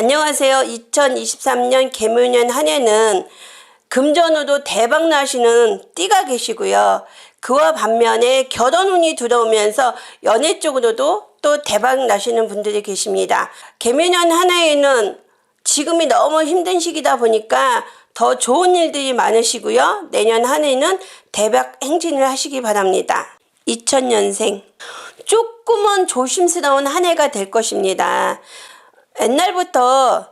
안녕하세요. 2023년 개묘년 한 해는 금전으로 대박 나시는 띠가 계시고요. 그와 반면에 결혼운이 들어오면서 연애 쪽으로도 또 대박 나시는 분들이 계십니다. 개묘년 한 해에는 지금이 너무 힘든 시기다 보니까 더 좋은 일들이 많으시고요. 내년 한 해는 대박 행진을 하시기 바랍니다. 2000년생. 조금은 조심스러운 한 해가 될 것입니다. 옛날부터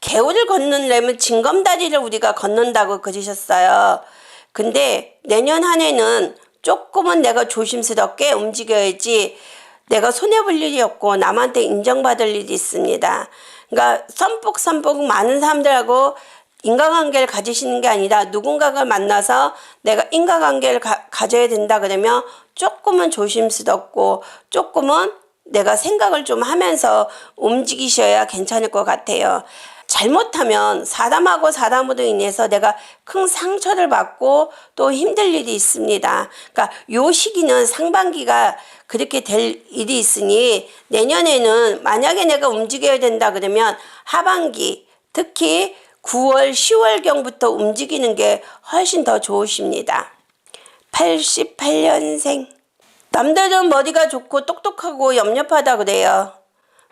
개울을 걷는려면 징검다리를 우리가 걷는다고 그러셨어요. 근데 내년 한 해는 조금은 내가 조심스럽게 움직여야지 내가 손해볼 일이 없고 남한테 인정받을 일이 있습니다. 그러니까 선복선복 많은 사람들하고 인간관계를 가지시는 게 아니라 누군가가 만나서 내가 인간관계를 가, 가져야 된다 그러면 조금은 조심스럽고 조금은 내가 생각을 좀 하면서 움직이셔야 괜찮을 것 같아요. 잘못하면 사람하고 사람으로 인해서 내가 큰 상처를 받고 또 힘들 일이 있습니다. 그러니까 요 시기는 상반기가 그렇게 될 일이 있으니 내년에는 만약에 내가 움직여야 된다 그러면 하반기 특히 9월, 10월경부터 움직이는 게 훨씬 더 좋으십니다. 88년생. 남들은 머리가 좋고 똑똑하고 염렵하다 그래요.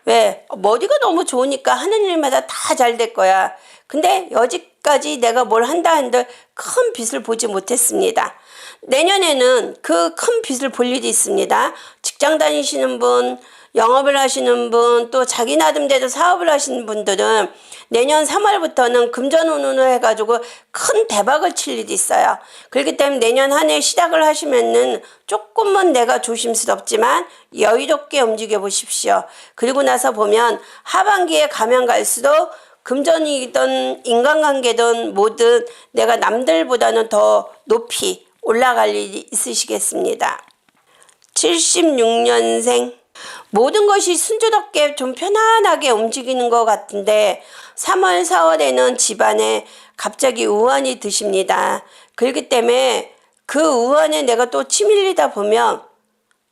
왜? 머리가 너무 좋으니까 하는 일마다 다 잘 될 거야. 근데 여지까지 내가 뭘 한다 한들 큰 빛을 보지 못했습니다. 내년에는 그 큰 빛을 볼 일이 있습니다. 직장 다니시는 분, 영업을 하시는 분, 또 자기 나름대로 사업을 하시는 분들은 내년 3월부터는 금전운운을 해가지고 큰 대박을 칠 일이 있어요. 그렇기 때문에 내년 한 해 시작을 하시면은 조금은 내가 조심스럽지만 여유롭게 움직여 보십시오. 그리고 나서 보면 하반기에 가면 갈수록 금전이든 인간관계든 뭐든 내가 남들보다는 더 높이 올라갈 일이 있으시겠습니다. 76년생 모든 것이 순조롭게 좀 편안하게 움직이는 것 같은데 3월, 4월에는 집안에 갑자기 우환이 드십니다. 그렇기 때문에 그 우환에 내가 또 치밀리다 보면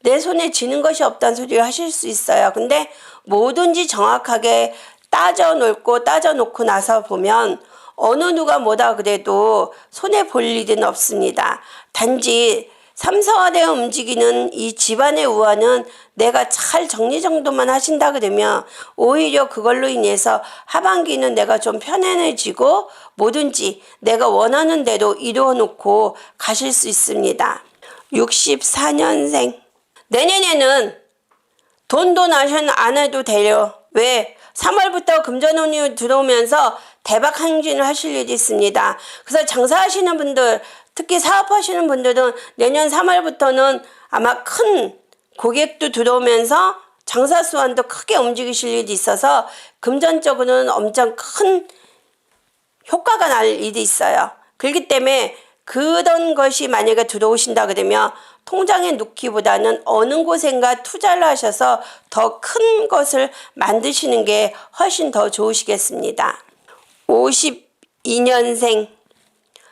내 손에 쥐는 것이 없다는 소리를 하실 수 있어요. 근데 뭐든지 정확하게 따져 놓고 따져 놓고 나서 보면 어느 누가 뭐다 그래도 손해 볼 일은 없습니다. 단지 3, 4월에 움직이는 이 집안의 우환은 내가 잘 정리정돈만 하신다 그러면 오히려 그걸로 인해서 하반기는 내가 좀 편안해지고 뭐든지 내가 원하는 대로 이루어 놓고 가실 수 있습니다. 64년생. 내년에는 돈도 나션 안 해도 돼요. 왜? 3월부터 금전운이 들어오면서 대박 행진을 하실 일이 있습니다. 그래서 장사하시는 분들, 특히 사업하시는 분들은 내년 3월부터는 아마 큰 고객도 들어오면서 장사 수완도 크게 움직이실 일이 있어서 금전적으로는 엄청 큰 효과가 날 일이 있어요. 그렇기 때문에 그런 것이 만약에 들어오신다 그러면 통장에 넣기보다는 어느 곳엔가 투자를 하셔서 더 큰 것을 만드시는 게 훨씬 더 좋으시겠습니다. 52년생.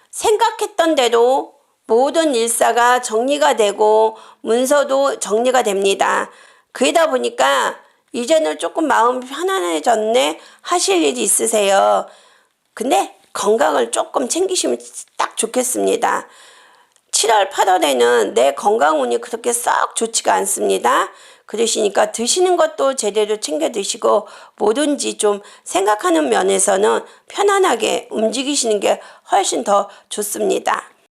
생각했던 대로 모든 일사가 정리가 되고 문서도 정리가 됩니다. 그러다 보니까 이제는 조금 마음이 편안해졌네 하실 일이 있으세요. 근데 건강을 조금 챙기시면 딱 좋겠습니다. 7월, 8월에는 내 건강 운이 그렇게 썩 좋지가 않습니다. 그러시니까 드시는 것도 제대로 챙겨 드시고 뭐든지 좀 생각하는 면에서는 편안하게 움직이시는 게 훨씬 더 좋습니다.